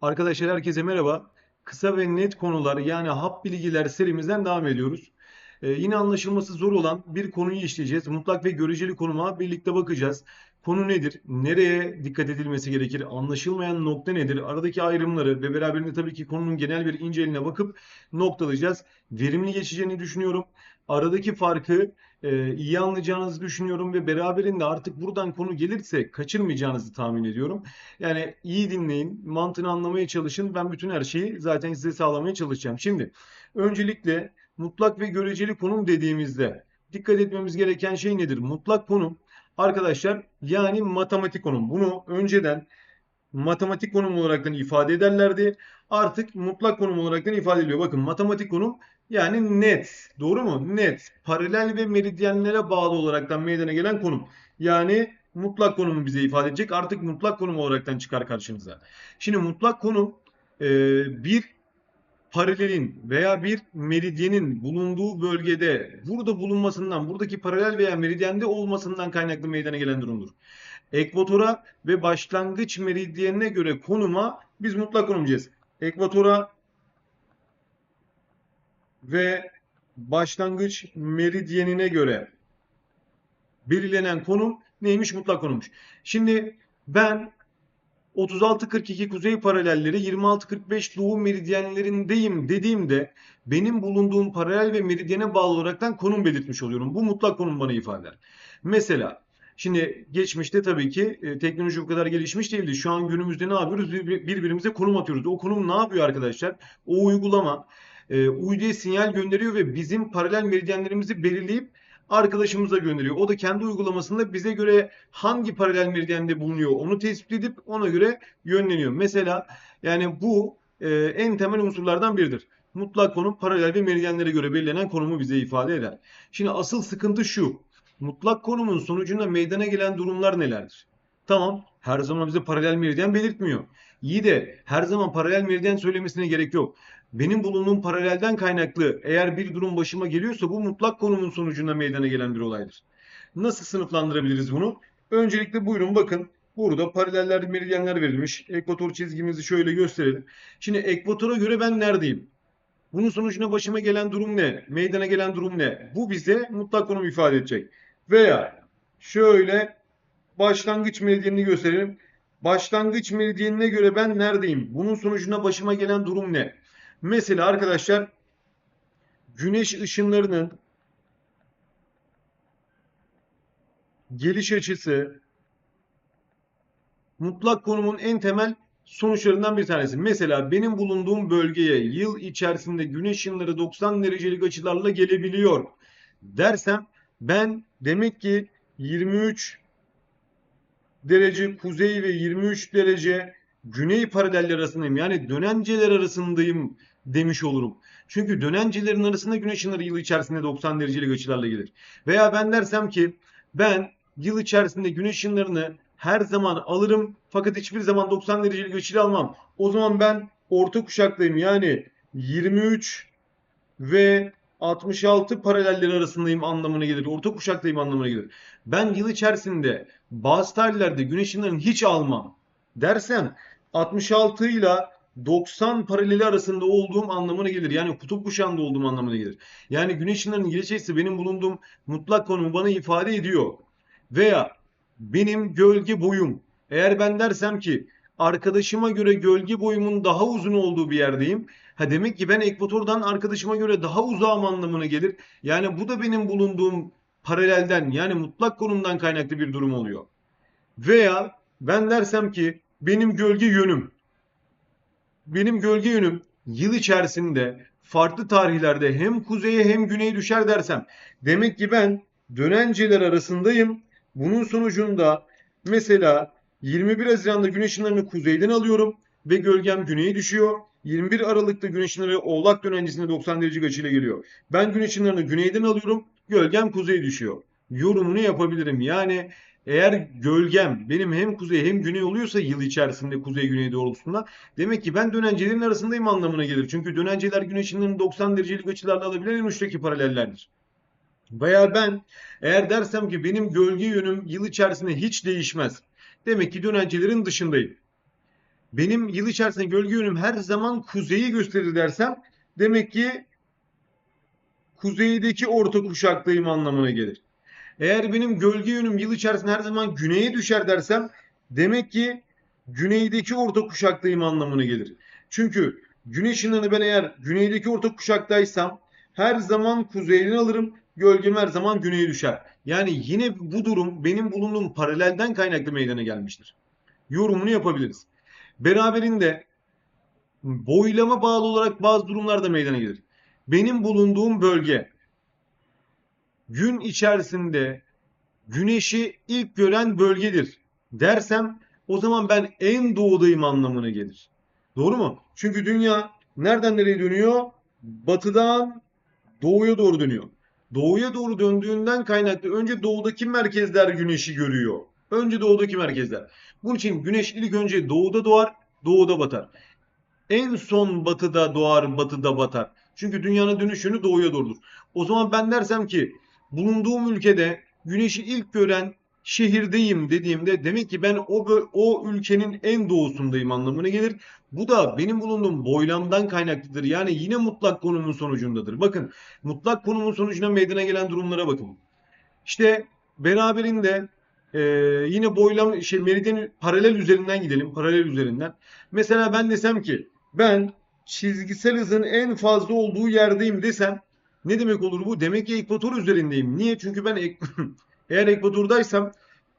Arkadaşlar herkese merhaba. Kısa ve net konular yani hap bilgiler serimizden devam ediyoruz. Ee, yine anlaşılması zor olan bir konuyu işleyeceğiz. Mutlak ve göreceli konuma birlikte bakacağız. Konu nedir? Nereye dikkat edilmesi gerekir? Anlaşılmayan nokta nedir? Aradaki ayrımları ve beraberinde tabii ki konunun genel bir inceline bakıp noktalayacağız. Verimli geçeceğini düşünüyorum. Aradaki farkı e, iyi anlayacağınızı düşünüyorum ve beraberinde artık buradan konu gelirse kaçırmayacağınızı tahmin ediyorum. Yani iyi dinleyin, mantığını anlamaya çalışın. Ben bütün her şeyi zaten size sağlamaya çalışacağım. Şimdi öncelikle mutlak ve göreceli konum dediğimizde dikkat etmemiz gereken şey nedir? Mutlak konum arkadaşlar yani matematik konum. Bunu önceden matematik konum olaraktan ifade ederlerdi. Artık mutlak konum olaraktan ifade ediliyor. Bakın matematik konum yani net. Doğru mu? Net. Paralel ve meridyenlere bağlı olaraktan meydana gelen konum. Yani mutlak konumu bize ifade edecek. Artık mutlak konum olaraktan çıkar karşınıza. Şimdi mutlak konum e, bir paralelin veya bir meridyenin bulunduğu bölgede burada bulunmasından, buradaki paralel veya meridyende olmasından kaynaklı meydana gelen durumdur. Ekvatora ve başlangıç meridyenine göre konuma biz mutlak konum diyeceğiz. Ekvatora ve başlangıç meridyenine göre belirlenen konum neymiş? Mutlak konummuş. Şimdi ben 36-42 kuzey paralelleri 26-45 doğu meridyenlerindeyim dediğimde benim bulunduğum paralel ve meridyene bağlı olaraktan konum belirtmiş oluyorum. Bu mutlak konum bana ifade eder. Mesela şimdi geçmişte tabii ki e, teknoloji bu kadar gelişmiş değildi. Şu an günümüzde ne yapıyoruz? Bir- Birbirimize konum atıyoruz. O konum ne yapıyor arkadaşlar? O uygulama e, uyduya sinyal gönderiyor ve bizim paralel meridyenlerimizi belirleyip arkadaşımıza gönderiyor. O da kendi uygulamasında bize göre hangi paralel meridyende bulunuyor onu tespit edip ona göre yönleniyor. Mesela yani bu e, en temel unsurlardan biridir. Mutlak konum paralel ve meridyenlere göre belirlenen konumu bize ifade eder. Şimdi asıl sıkıntı şu. Mutlak konumun sonucunda meydana gelen durumlar nelerdir? Tamam, her zaman bize paralel meridyen belirtmiyor. İyi de her zaman paralel meridyen söylemesine gerek yok. Benim bulunduğum paralelden kaynaklı eğer bir durum başıma geliyorsa bu mutlak konumun sonucunda meydana gelen bir olaydır. Nasıl sınıflandırabiliriz bunu? Öncelikle buyurun bakın. Burada paraleller, meridyenler verilmiş. Ekvator çizgimizi şöyle gösterelim. Şimdi ekvatora göre ben neredeyim? Bunun sonucunda başıma gelen durum ne? Meydana gelen durum ne? Bu bize mutlak konum ifade edecek. Veya şöyle başlangıç meridyenini gösterelim. Başlangıç meridyenine göre ben neredeyim? Bunun sonucunda başıma gelen durum ne? Mesela arkadaşlar güneş ışınlarının geliş açısı mutlak konumun en temel sonuçlarından bir tanesi. Mesela benim bulunduğum bölgeye yıl içerisinde güneş ışınları 90 derecelik açılarla gelebiliyor dersem ben demek ki 23 derece kuzey ve 23 derece güney paraleller arasındayım. Yani dönenceler arasındayım demiş olurum. Çünkü dönencelerin arasında güneş ışınları yıl içerisinde 90 derecelik açılarla gelir. Veya ben dersem ki ben yıl içerisinde güneş ışınlarını her zaman alırım fakat hiçbir zaman 90 derecelik açıyla almam. O zaman ben orta kuşaktayım. Yani 23 ve 66 paraleller arasındayım anlamına gelir. Orta kuşaktayım anlamına gelir. Ben yıl içerisinde bazı tarihlerde güneş hiç almam dersem 66 ile 90 paraleli arasında olduğum anlamına gelir. Yani kutup kuşağında olduğum anlamına gelir. Yani güneş ışınlarının geleceği benim bulunduğum mutlak konumu bana ifade ediyor. Veya benim gölge boyum. Eğer ben dersem ki arkadaşıma göre gölge boyumun daha uzun olduğu bir yerdeyim. Ha demek ki ben ekvatordan arkadaşıma göre daha uzağım anlamına gelir. Yani bu da benim bulunduğum paralelden yani mutlak konumdan kaynaklı bir durum oluyor. Veya ben dersem ki benim gölge yönüm benim gölge yönüm yıl içerisinde farklı tarihlerde hem kuzeye hem güneye düşer dersem demek ki ben dönenceler arasındayım. Bunun sonucunda mesela 21 Haziran'da güneş ışınlarını kuzeyden alıyorum ve gölgem güneye düşüyor. 21 Aralık'ta güneş ışınları oğlak dönencesinde 90 derece açıyla geliyor. Ben güneş ışınlarını güneyden alıyorum, gölgem kuzeye düşüyor. Yorumunu yapabilirim. Yani eğer gölgem benim hem kuzey hem güney oluyorsa yıl içerisinde kuzey güney doğrultusunda demek ki ben dönencelerin arasındayım anlamına gelir. Çünkü dönenceler güneş ışınlarını 90 derecelik açılarla alabilen en uçtaki paralellerdir. Veya ben eğer dersem ki benim gölge yönüm yıl içerisinde hiç değişmez. Demek ki dönencelerin dışındayım. Benim yıl içerisinde gölge yönüm her zaman kuzeyi gösterir dersem demek ki kuzeydeki orta kuşaktayım anlamına gelir. Eğer benim gölge yönüm yıl içerisinde her zaman güneye düşer dersem demek ki güneydeki orta kuşaktayım anlamına gelir. Çünkü güneş ışınlarını ben eğer güneydeki orta kuşaktaysam her zaman kuzeyden alırım, gölgem her zaman güneye düşer. Yani yine bu durum benim bulunduğum paralelden kaynaklı meydana gelmiştir. Yorumunu yapabiliriz. Beraberinde boylama bağlı olarak bazı durumlarda meydana gelir. Benim bulunduğum bölge gün içerisinde güneşi ilk gören bölgedir dersem o zaman ben en doğudayım anlamına gelir. Doğru mu? Çünkü dünya nereden nereye dönüyor? Batıdan doğuya doğru dönüyor. Doğuya doğru döndüğünden kaynaklı önce doğudaki merkezler güneşi görüyor. Önce doğudaki merkezler. Bunun için güneş ilk önce doğuda doğar, doğuda batar. En son batıda doğar, batıda batar. Çünkü dünyanın dönüşünü doğuya doğrudur. O zaman ben dersem ki bulunduğum ülkede güneşi ilk gören şehirdeyim dediğimde demek ki ben o o ülkenin en doğusundayım anlamına gelir. Bu da benim bulunduğum boylamdan kaynaklıdır. Yani yine mutlak konumun sonucundadır. Bakın mutlak konumun sonucuna meydana gelen durumlara bakın. İşte beraberinde e, yine boylam şey meridyen paralel üzerinden gidelim. Paralel üzerinden. Mesela ben desem ki ben çizgisel hızın en fazla olduğu yerdeyim desem ne demek olur bu? Demek ki ekvator üzerindeyim. Niye? Çünkü ben ek eğer ekvatordaysam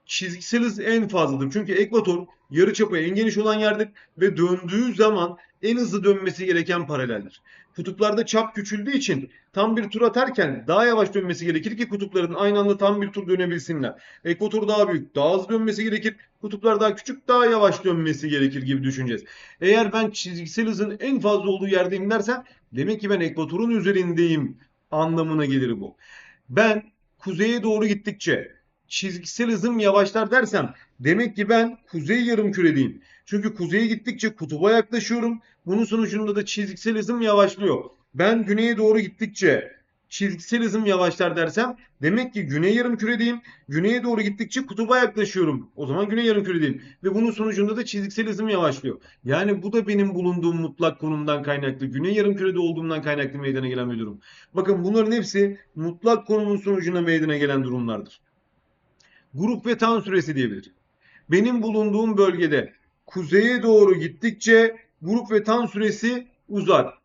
çizgisel hız en fazladır. Çünkü ekvator yarıçapı en geniş olan yerdir ve döndüğü zaman en hızlı dönmesi gereken paraleldir. Kutuplarda çap küçüldüğü için tam bir tur atarken daha yavaş dönmesi gerekir ki kutupların aynı anda tam bir tur dönebilsinler. Ekvator daha büyük, daha hızlı dönmesi gerekir. Kutuplar daha küçük, daha yavaş dönmesi gerekir gibi düşüneceğiz. Eğer ben çizgisel hızın en fazla olduğu yerdeyim dersem demek ki ben ekvatorun üzerindeyim anlamına gelir bu. Ben kuzeye doğru gittikçe çizgisel hızım yavaşlar dersem demek ki ben kuzey yarım küredeyim. Çünkü kuzeye gittikçe kutuba yaklaşıyorum. Bunun sonucunda da çizgisel hızım yavaşlıyor. Ben güneye doğru gittikçe çizgisel hızım yavaşlar dersem demek ki güney yarım küredeyim. Güneye doğru gittikçe kutuba yaklaşıyorum. O zaman güney yarım küredeyim. Ve bunun sonucunda da çizgisel hızım yavaşlıyor. Yani bu da benim bulunduğum mutlak konumdan kaynaklı. Güney yarım kürede olduğumdan kaynaklı meydana gelen bir durum. Bakın bunların hepsi mutlak konumun sonucunda meydana gelen durumlardır. Grup ve tan süresi diyebilir. Benim bulunduğum bölgede kuzeye doğru gittikçe grup ve tan süresi uzar.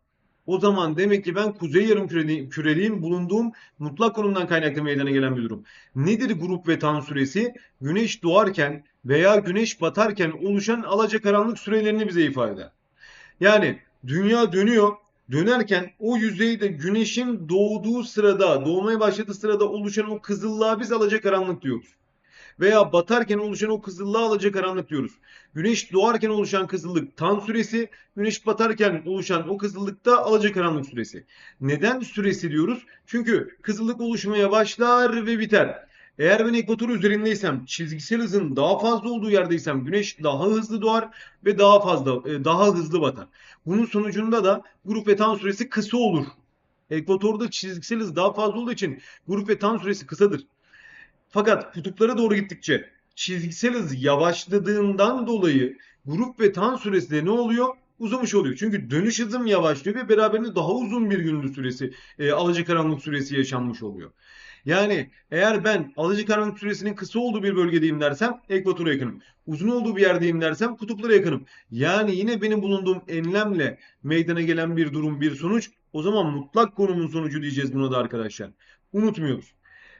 O zaman demek ki ben kuzey yarım küreliyim. Bulunduğum mutlak konumdan kaynaklı meydana gelen bir durum. Nedir grup ve tan süresi? Güneş doğarken veya güneş batarken oluşan alacakaranlık sürelerini bize ifade eder. Yani dünya dönüyor. Dönerken o yüzeyde güneşin doğduğu sırada, doğmaya başladığı sırada oluşan o kızıllığa biz alacakaranlık diyoruz veya batarken oluşan o kızıllığa alacakaranlık diyoruz. Güneş doğarken oluşan kızıllık tan süresi, güneş batarken oluşan o kızıllıkta alacakaranlık süresi. Neden süresi diyoruz? Çünkü kızıllık oluşmaya başlar ve biter. Eğer ben ekvator üzerindeysem, çizgisel hızın daha fazla olduğu yerdeysem güneş daha hızlı doğar ve daha fazla e, daha hızlı batar. Bunun sonucunda da grup ve tan süresi kısa olur. Ekvatorda çizgisel hız daha fazla olduğu için grup ve tan süresi kısadır. Fakat kutuplara doğru gittikçe çizgisel hız yavaşladığından dolayı grup ve tan süresi de ne oluyor? Uzamış oluyor. Çünkü dönüş hızım yavaşlıyor ve beraberinde daha uzun bir gündüz süresi, e, alacakaranlık süresi yaşanmış oluyor. Yani eğer ben alacakaranlık süresinin kısa olduğu bir bölgedeyim dersem ekvatora yakınım. Uzun olduğu bir yerdeyim dersem kutuplara yakınım. Yani yine benim bulunduğum enlemle meydana gelen bir durum, bir sonuç. O zaman mutlak konumun sonucu diyeceğiz buna da arkadaşlar. Unutmuyoruz.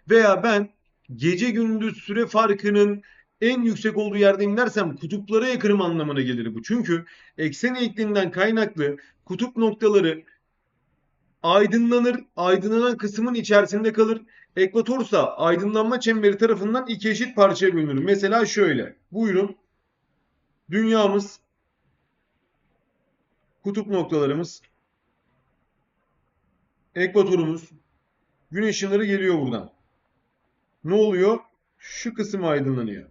Veya ben gece gündüz süre farkının en yüksek olduğu yerdeyim dersem kutuplara yakınım anlamına gelir bu. Çünkü eksen eğikliğinden kaynaklı kutup noktaları aydınlanır, aydınlanan kısmın içerisinde kalır. Ekvatorsa aydınlanma çemberi tarafından iki eşit parçaya bölünür. Mesela şöyle. Buyurun. Dünyamız, kutup noktalarımız, ekvatorumuz, güneş ışınları geliyor buradan ne oluyor? Şu kısım aydınlanıyor.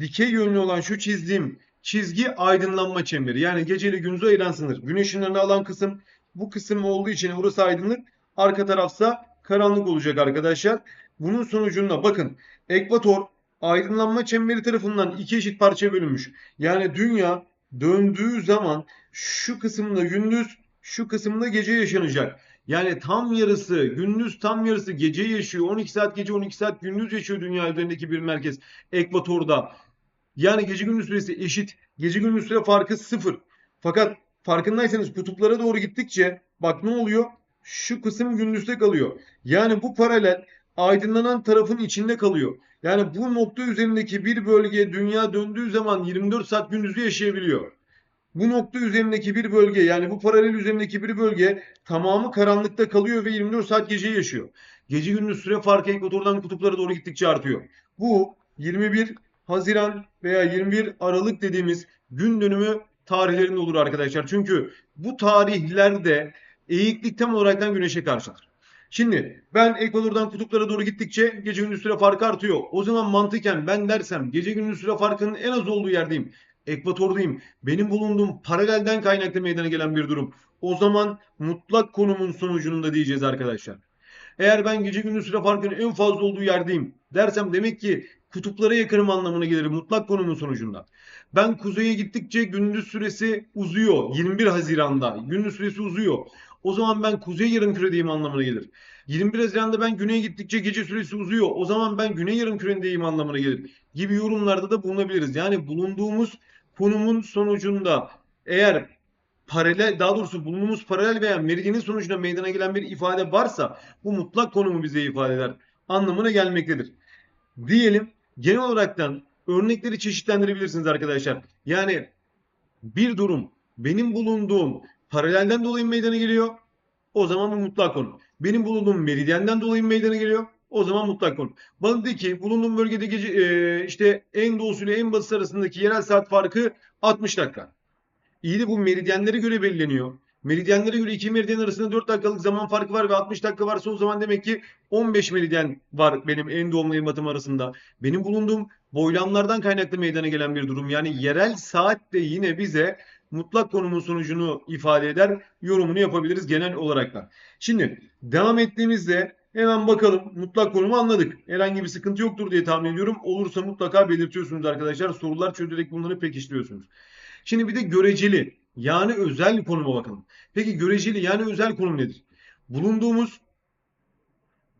Dikey yönlü olan şu çizdiğim çizgi aydınlanma çemberi. Yani geceli gündüzü ayıran sınır. Güneş ışınlarını alan kısım bu kısım olduğu için burası aydınlık. Arka tarafsa karanlık olacak arkadaşlar. Bunun sonucunda bakın ekvator aydınlanma çemberi tarafından iki eşit parçaya bölünmüş. Yani dünya döndüğü zaman şu kısımda gündüz, şu kısımda gece yaşanacak. Yani tam yarısı gündüz tam yarısı gece yaşıyor. 12 saat gece 12 saat gündüz yaşıyor dünya üzerindeki bir merkez ekvatorda. Yani gece gündüz süresi eşit. Gece gündüz süre farkı sıfır. Fakat farkındaysanız kutuplara doğru gittikçe bak ne oluyor? Şu kısım gündüzde kalıyor. Yani bu paralel aydınlanan tarafın içinde kalıyor. Yani bu nokta üzerindeki bir bölge dünya döndüğü zaman 24 saat gündüzü yaşayabiliyor. Bu nokta üzerindeki bir bölge yani bu paralel üzerindeki bir bölge tamamı karanlıkta kalıyor ve 24 saat gece yaşıyor. Gece gündüz süre farkı ekvatordan kutuplara doğru gittikçe artıyor. Bu 21 Haziran veya 21 Aralık dediğimiz gün dönümü tarihlerinde olur arkadaşlar. Çünkü bu tarihlerde eğiklik tam olaraktan güneşe karşıdır. Şimdi ben Ekvador'dan kutuplara doğru gittikçe gece gündüz süre farkı artıyor. O zaman mantıken ben dersem gece gündüz süre farkının en az olduğu yerdeyim. Ekvatordayım. Benim bulunduğum paralelden kaynaklı meydana gelen bir durum. O zaman mutlak konumun sonucunda diyeceğiz arkadaşlar. Eğer ben gece gündüz süre farkının en fazla olduğu yerdeyim dersem demek ki kutuplara yakınım anlamına gelir mutlak konumun sonucunda. Ben kuzeye gittikçe gündüz süresi uzuyor. 21 Haziran'da gündüz süresi uzuyor. O zaman ben kuzey yarımküredeyim anlamına gelir. 21 Haziran'da ben güneye gittikçe gece süresi uzuyor. O zaman ben güney yarımküredeyim anlamına gelir. Gibi yorumlarda da bulunabiliriz. Yani bulunduğumuz konumun sonucunda eğer paralel daha doğrusu bulunduğumuz paralel veya meridyenin sonucunda meydana gelen bir ifade varsa bu mutlak konumu bize ifade eder anlamına gelmektedir. Diyelim genel olaraktan örnekleri çeşitlendirebilirsiniz arkadaşlar. Yani bir durum benim bulunduğum paralelden dolayı meydana geliyor. O zaman bu mutlak konu. Benim bulunduğum meridyenden dolayı meydana geliyor. O zaman mutlak konu. Bana dedi ki bulunduğum bölgede gece e, işte en doğusu ile en batısı arasındaki yerel saat farkı 60 dakika. İyi de bu meridyenlere göre belirleniyor. Meridyenlere göre iki meridyen arasında 4 dakikalık zaman farkı var ve 60 dakika varsa o zaman demek ki 15 meridyen var benim en doğumla en batım arasında. Benim bulunduğum boylamlardan kaynaklı meydana gelen bir durum. Yani yerel saat de yine bize mutlak konumun sonucunu ifade eder. Yorumunu yapabiliriz genel olarak da. Şimdi devam ettiğimizde hemen bakalım mutlak konumu anladık. Herhangi bir sıkıntı yoktur diye tahmin ediyorum. Olursa mutlaka belirtiyorsunuz arkadaşlar. Sorular çözerek bunları pekiştiriyorsunuz. Şimdi bir de göreceli yani özel konuma bakalım. Peki göreceli yani özel konum nedir? Bulunduğumuz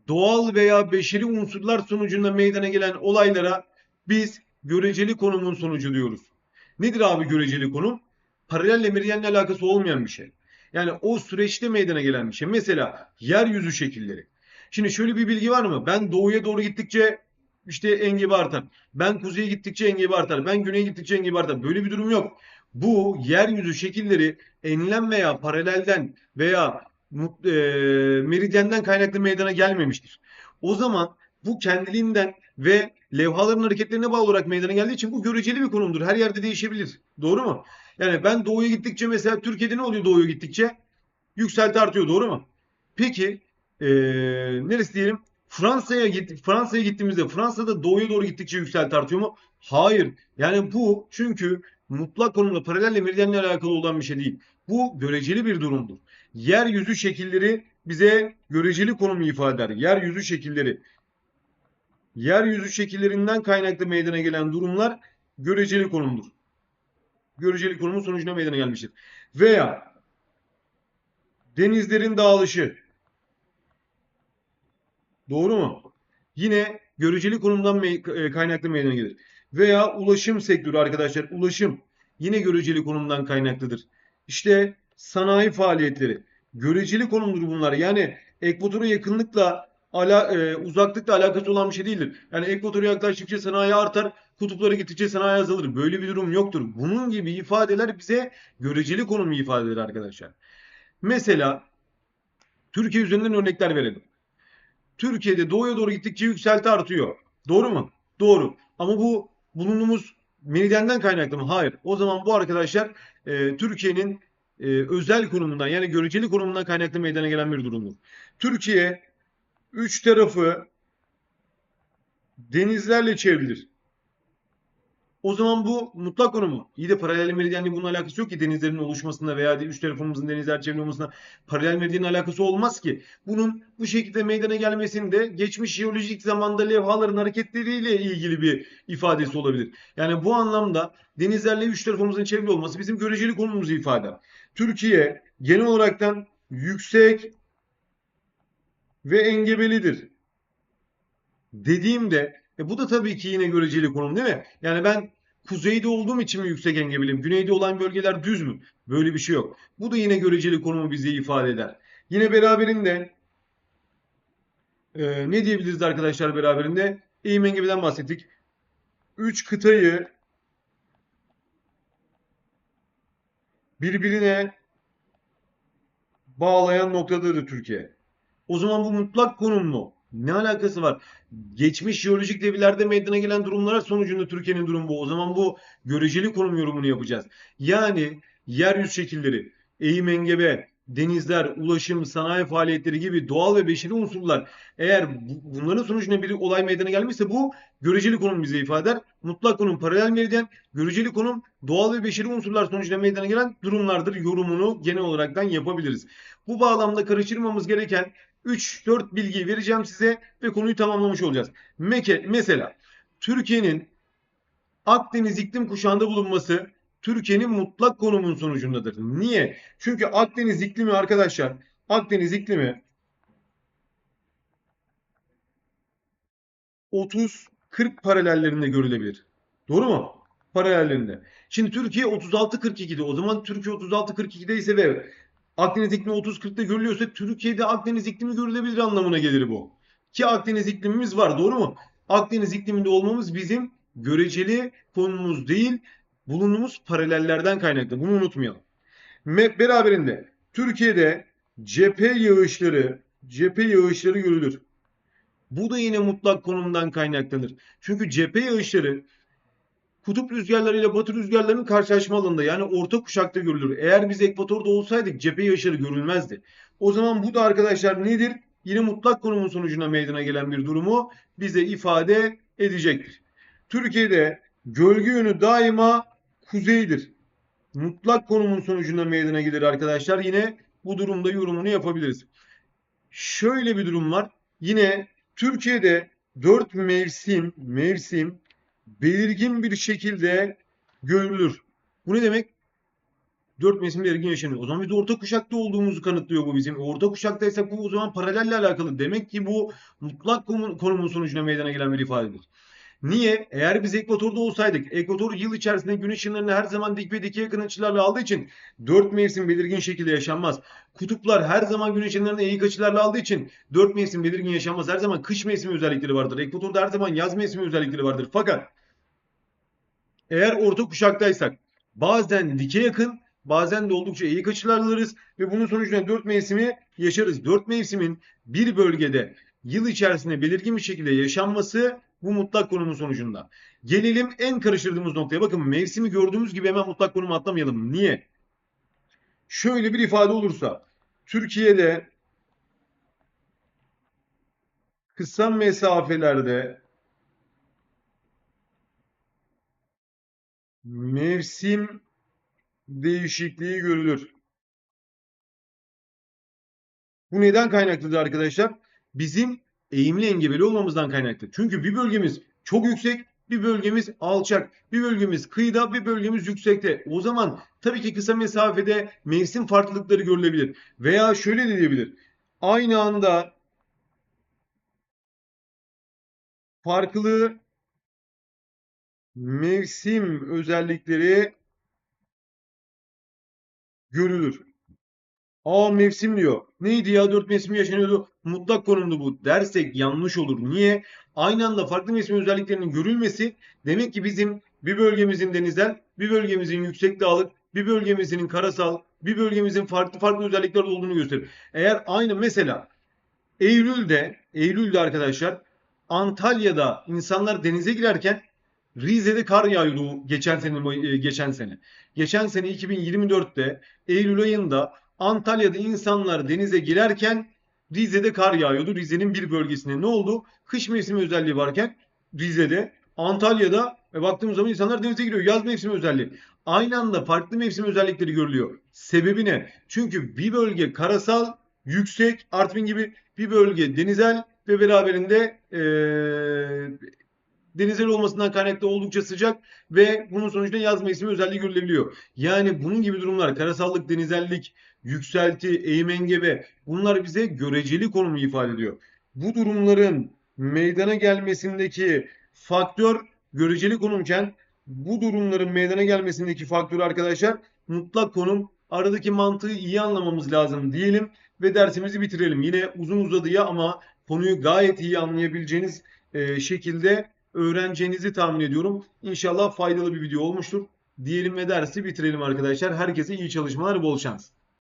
doğal veya beşeri unsurlar sonucunda meydana gelen olaylara biz göreceli konumun sonucu diyoruz. Nedir abi göreceli konum? Paralelle meridyenle alakası olmayan bir şey. Yani o süreçte meydana gelen bir şey. Mesela yeryüzü şekilleri. Şimdi şöyle bir bilgi var mı? Ben doğuya doğru gittikçe işte engebi artar. Ben kuzeye gittikçe engebi artar. Ben güneye gittikçe engebi artar. Böyle bir durum yok. Bu yeryüzü şekilleri enlem veya paralelden veya e, meridyenden kaynaklı meydana gelmemiştir. O zaman bu kendiliğinden ve levhaların hareketlerine bağlı olarak meydana geldiği için bu göreceli bir konumdur. Her yerde değişebilir. Doğru mu? Yani ben doğuya gittikçe mesela Türkiye'de ne oluyor doğuya gittikçe? Yükselti artıyor. Doğru mu? Peki ee, neresi diyelim? Fransa'ya git Fransa'ya gittiğimizde Fransa'da doğuya doğru gittikçe yükselti artıyor mu? Hayır. Yani bu çünkü mutlak konumla paralelle meridyenle alakalı olan bir şey değil. Bu göreceli bir durumdur. Yeryüzü şekilleri bize göreceli konumu ifade eder. Yeryüzü şekilleri. Yeryüzü şekillerinden kaynaklı meydana gelen durumlar göreceli konumdur. Göreceli konumun sonucunda meydana gelmiştir. Veya denizlerin dağılışı. Doğru mu? Yine göreceli konumdan me kaynaklı meydana gelir. Veya ulaşım sektörü arkadaşlar. Ulaşım yine göreceli konumdan kaynaklıdır. İşte sanayi faaliyetleri. Göreceli konumdur bunlar. Yani ekvatora yakınlıkla ala, e, uzaklıkla alakası olan bir şey değildir. Yani ekvatora yaklaştıkça sanayi artar, kutuplara gittikçe sanayi azalır. Böyle bir durum yoktur. Bunun gibi ifadeler bize göreceli konumu ifade eder arkadaşlar. Mesela Türkiye üzerinden örnekler verelim. Türkiye'de doğuya doğru gittikçe yükselti artıyor. Doğru mu? Doğru. Ama bu bulunduğumuz meridyenden kaynaklı mı? Hayır. O zaman bu arkadaşlar e, Türkiye'nin e, özel konumundan yani göreceli konumundan kaynaklı meydana gelen bir durumdur. Türkiye üç tarafı denizlerle çevrilir. O zaman bu mutlak konumu. İyi de paralel meridyenle bunun alakası yok ki denizlerin oluşmasında veya üç tarafımızın denizler çevrili olmasına paralel meridyenin alakası olmaz ki. Bunun bu şekilde meydana gelmesinde geçmiş jeolojik zamanda levhaların hareketleriyle ilgili bir ifadesi olabilir. Yani bu anlamda denizlerle üç tarafımızın çevrili olması bizim göreceli konumumuzu ifade eder. Türkiye genel olaraktan yüksek ve engebelidir dediğimde e bu da tabii ki yine göreceli konum değil mi? Yani ben kuzeyde olduğum için mi yüksek engebeliyim? Güneyde olan bölgeler düz mü? Böyle bir şey yok. Bu da yine göreceli konumu bize ifade eder. Yine beraberinde e, ne diyebiliriz arkadaşlar beraberinde? Eğim engebeden bahsettik. Üç kıtayı birbirine bağlayan noktadır Türkiye. O zaman bu mutlak konum mu? Ne alakası var? Geçmiş jeolojik devirlerde meydana gelen durumlar sonucunda Türkiye'nin durumu bu. O zaman bu göreceli konum yorumunu yapacağız. Yani yeryüzü şekilleri, eğim engebe, denizler, ulaşım, sanayi faaliyetleri gibi doğal ve beşeri unsurlar eğer bu- bunların sonucunda bir olay meydana gelmişse bu göreceli konum bize ifade eder. Mutlak konum paralel meridyen, göreceli konum doğal ve beşeri unsurlar sonucunda meydana gelen durumlardır. Yorumunu genel olaraktan yapabiliriz. Bu bağlamda karıştırmamız gereken 3-4 bilgiyi vereceğim size ve konuyu tamamlamış olacağız. Meke, mesela Türkiye'nin Akdeniz iklim kuşağında bulunması Türkiye'nin mutlak konumun sonucundadır. Niye? Çünkü Akdeniz iklimi arkadaşlar, Akdeniz iklimi 30-40 paralellerinde görülebilir. Doğru mu? Paralellerinde. Şimdi Türkiye 36-42'de. O zaman Türkiye 36-42'de ise ve Akdeniz iklimi 30-40'da görülüyorsa Türkiye'de Akdeniz iklimi görülebilir anlamına gelir bu. Ki Akdeniz iklimimiz var. Doğru mu? Akdeniz ikliminde olmamız bizim göreceli konumuz değil, bulunduğumuz paralellerden kaynaklı. Bunu unutmayalım. Beraberinde Türkiye'de cephe yağışları, cephe yağışları görülür. Bu da yine mutlak konumdan kaynaklanır. Çünkü cephe yağışları kutup rüzgarları ile batı rüzgarlarının karşılaşma alanında yani orta kuşakta görülür. Eğer biz ekvatorda olsaydık cephe yağışları görülmezdi. O zaman bu da arkadaşlar nedir? Yine mutlak konumun sonucunda meydana gelen bir durumu bize ifade edecektir. Türkiye'de gölge yönü daima kuzeydir. Mutlak konumun sonucunda meydana gelir arkadaşlar. Yine bu durumda yorumunu yapabiliriz. Şöyle bir durum var. Yine Türkiye'de dört mevsim, mevsim belirgin bir şekilde görülür. Bu ne demek? Dört mevsim belirgin yaşanıyor. O zaman biz orta kuşakta olduğumuzu kanıtlıyor bu bizim. Orta kuşaktaysak bu o zaman paralelle alakalı. Demek ki bu mutlak konumun, sonucunda meydana gelen bir ifadedir. Niye? Eğer biz ekvatorda olsaydık, ekvator yıl içerisinde güneş ışınlarını her zaman dik ve dike yakın açılarla aldığı için dört mevsim belirgin şekilde yaşanmaz. Kutuplar her zaman güneş ışınlarını eğik açılarla aldığı için dört mevsim belirgin yaşanmaz. Her zaman kış mevsimi özellikleri vardır. Ekvatorda her zaman yaz mevsimi özellikleri vardır. Fakat eğer orta kuşaktaysak bazen dike yakın, bazen de oldukça eğik açılarla alırız ve bunun sonucunda dört mevsimi yaşarız. Dört mevsimin bir bölgede yıl içerisinde belirgin bir şekilde yaşanması bu mutlak konumun sonucunda. Gelelim en karıştırdığımız noktaya. Bakın mevsimi gördüğümüz gibi hemen mutlak konumu atlamayalım. Niye? Şöyle bir ifade olursa Türkiye'de kısa mesafelerde mevsim değişikliği görülür. Bu neden kaynaklıdır arkadaşlar? Bizim eğimli engebeli olmamızdan kaynaklı. Çünkü bir bölgemiz çok yüksek, bir bölgemiz alçak, bir bölgemiz kıyıda, bir bölgemiz yüksekte. O zaman tabii ki kısa mesafede mevsim farklılıkları görülebilir. Veya şöyle de diyebilir. Aynı anda farklı mevsim özellikleri görülür. Aa mevsim diyor. Neydi ya dört mevsim yaşanıyordu. Mutlak konumdu bu dersek yanlış olur. Niye? Aynı anda farklı mevsim özelliklerinin görülmesi demek ki bizim bir bölgemizin denizler, bir bölgemizin yüksek dağlık, bir bölgemizin karasal, bir bölgemizin farklı farklı özellikler olduğunu gösterir. Eğer aynı mesela Eylül'de, Eylül'de arkadaşlar Antalya'da insanlar denize girerken Rize'de kar yağıyordu geçen sene e, geçen sene. Geçen sene 2024'te Eylül ayında Antalya'da insanlar denize girerken Rize'de kar yağıyordu. Rize'nin bir bölgesine ne oldu? Kış mevsimi özelliği varken Rize'de Antalya'da e, baktığımız zaman insanlar denize giriyor. Yaz mevsimi özelliği. Aynı anda farklı mevsim özellikleri görülüyor. Sebebi ne? Çünkü bir bölge karasal, yüksek, Artvin gibi bir bölge denizel ve beraberinde eee denizel olmasından kaynaklı oldukça sıcak ve bunun sonucunda yaz mevsimi özelliği görülebiliyor. Yani bunun gibi durumlar karasallık, denizellik, yükselti, eğim engebe bunlar bize göreceli konumu ifade ediyor. Bu durumların meydana gelmesindeki faktör göreceli konumken bu durumların meydana gelmesindeki faktör arkadaşlar mutlak konum. Aradaki mantığı iyi anlamamız lazım diyelim ve dersimizi bitirelim. Yine uzun uzadıya ama konuyu gayet iyi anlayabileceğiniz şekilde öğreneceğinizi tahmin ediyorum. İnşallah faydalı bir video olmuştur. Diyelim ve dersi bitirelim arkadaşlar. Herkese iyi çalışmalar, bol şans.